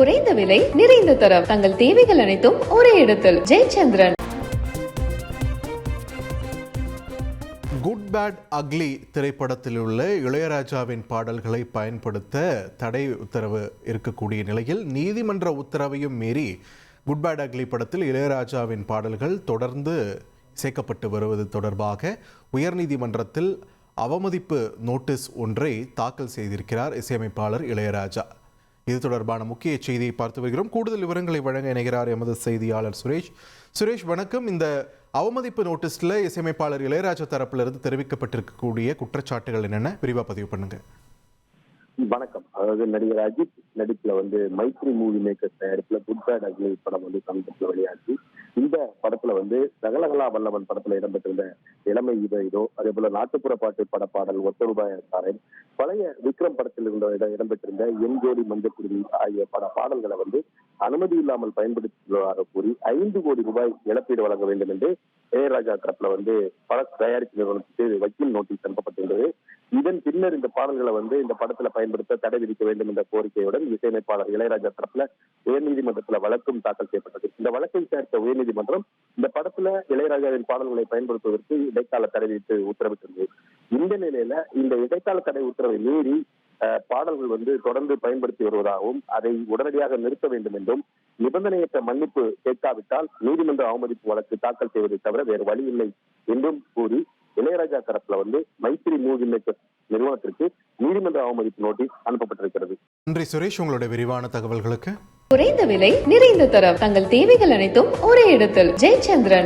குறைந்த விலை நிறைந்த தரம். தங்கள் தேவைகள் அனைத்தும் ஒரே இடத்தில். ஜெயச்சந்திரன். குட் பேட் அக்லி திரைப்படத்தில் உள்ள இளையராஜாவின் பாடல்களை பயன்படுத்த தடை உத்தரவு இருக்கக்கூடிய நிலையில் நீதிமன்ற உத்தரவையும் மீறி குட் பேட் அக்லி படத்தில் இளையராஜாவின் பாடல்கள் தொடர்ந்து இசைக்கப்பட்டு வருவது தொடர்பாக உயர்நீதிமன்றத்தில் அவமதிப்பு நோட்டீஸ் ஒன்றை தாக்கல் செய்திருக்கிறார் இசையமைப்பாளர் இளையராஜா. இது தொடர்பான முக்கிய செய்தியை பார்த்து வருகிறோம். கூடுதல் விவரங்களை வழங்க இணைகிறார் எமது செய்தியாளர் சுரேஷ். சுரேஷ் வணக்கம். இந்த அவமதிப்பு நோட்டீஸ்ல இசையமைப்பாளர் இளையராஜா தரப்பிலிருந்து தெரிவிக்கப்பட்டிருக்கக்கூடிய குற்றச்சாட்டுகள் என்னென்ன? விரிவா பதிவு பண்ணுங்க. வணக்கம். அதாவது நடிகர் அஜித் நடிப்புல வந்து மைத்ரி மூவி மேக்கர்ஸ் தயாரிப்புல குட் பேட் அக்லி படம் வந்து சமீபத்தில் வெளியாச்சு வந்து சகலகலா வல்லவன் படத்துல இடம்பெற்றிருந்த இளமை இதோ இதோ அதே போல நாட்டுப்புற பாட்டு பட பாடல் ஒத்த ரூபாய் சாரன் பழைய விக்ரம் படத்தில் இருந்த இடம்பெற்றிருந்த என் ஜோடி மஞ்சக்குருவி ஆகிய பட பாடல்களை வந்து அனுமதி இல்லாமல் பயன்படுத்துவதாக கூறி ஐந்து கோடி ரூபாய் இழப்பீடு வழங்க வேண்டும் என்று இளையராஜா தரப்புல வந்து பட தயாரிப்பு நிறுவனத்துக்கு வக்கீல் நோட்டீஸ் அனுப்பப்பட்டிருந்தது. இதன் பின்னர் இந்த பாடல்களை வந்து இந்த படத்துல பயன்படுத்த தடை விதிக்க வேண்டும் என்ற கோரிக்கையுடன் இசையமைப்பாளர் இளையராஜா தரப்புல உயர்நீதிமன்றத்துல வழக்கும் தாக்கல் செய்யப்பட்டது. இந்த வழக்கை சேர்த்த உயர்நீதிமன்றம் இந்த படத்துல இளையராஜாவின் பாடல்களை பயன்படுத்துவதற்கு இடைக்கால தடை விதித்து உத்தரவிட்டிருந்தது. இந்த நிலையில இந்த இடைக்கால தடை உத்தரவை மீறி பாடல்கள் வந்து தொடர்ந்து பயன்படுத்தி வருவதாகவும் அதை உடனடியாக நிறுத்த வேண்டும் என்றும் நிபந்தனையற்ற மன்னிப்பு கேட்காவிட்டால் நீதிமன்ற அவமதிப்பு வழக்கு தாக்கல் செய்வதை தவிர வேறு வழி இல்லை என்றும் கூறி இளையராஜா தரப்புல வந்து மைத்திரி மூவி மேக்கர்ஸ் நிறுவனத்திற்கு நீதிமன்ற அவமதிப்பு நோட்டீஸ் அனுப்பப்பட்டிருக்கிறது. நன்றி சுரேஷ். உங்களுடைய விரிவான தகவல்களுக்கு? குறைந்த விலை நிறைந்த தரம். தங்கள் தேவைகள் அனைத்தும் ஒரே இடத்தில். ஜெயச்சந்திரன்.